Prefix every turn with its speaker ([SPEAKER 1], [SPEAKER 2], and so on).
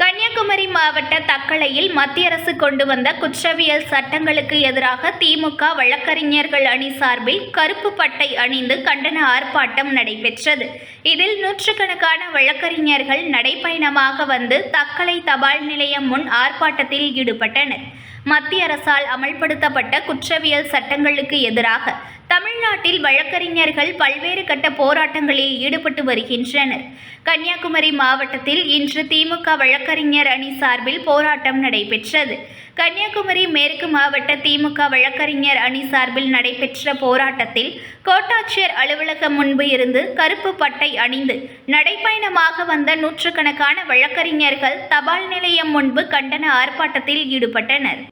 [SPEAKER 1] கன்னியாகுமரி மாவட்ட தக்கலையில் மத்திய அரசு கொண்டு வந்த குற்றவியல் சட்டங்களுக்கு எதிராக திமுக வழக்கறிஞர்கள் அணி சார்பில் கருப்பு பட்டை அணிந்து கண்டன ஆர்ப்பாட்டம் நடைபெற்றது. இதில் நூற்றுக்கணக்கான வழக்கறிஞர்கள் நடைப்பயணமாக வந்து தக்கலை தபால் நிலையம் முன் ஆர்ப்பாட்டத்தில் ஈடுபட்டனர். மத்திய அரசால் அமல்படுத்தப்பட்ட குற்றவியல் சட்டங்களுக்கு எதிராக தமிழ்நாடு வழக்கறிஞர்கள் பல்வேறு கட்ட போராட்டங்களில் ஈடுபட்டு வருகின்றனர். கன்னியாகுமரி மாவட்டத்தில் இன்று திமுக வழக்கறிஞர் அணி சார்பில் போராட்டம் நடைபெற்றது. கன்னியாகுமரி மேற்கு மாவட்ட திமுக வழக்கறிஞர் அணி சார்பில் நடைபெற்ற போராட்டத்தில் கோட்டாட்சியர் அலுவலகம் முன்பு இருந்து கருப்பு பட்டை அணிந்து நடைப்பயணமாக வந்த நூற்றுக்கணக்கான வழக்கறிஞர்கள் தபால் நிலையம் முன்பு கண்டன ஆர்ப்பாட்டத்தில் ஈடுபட்டனர்.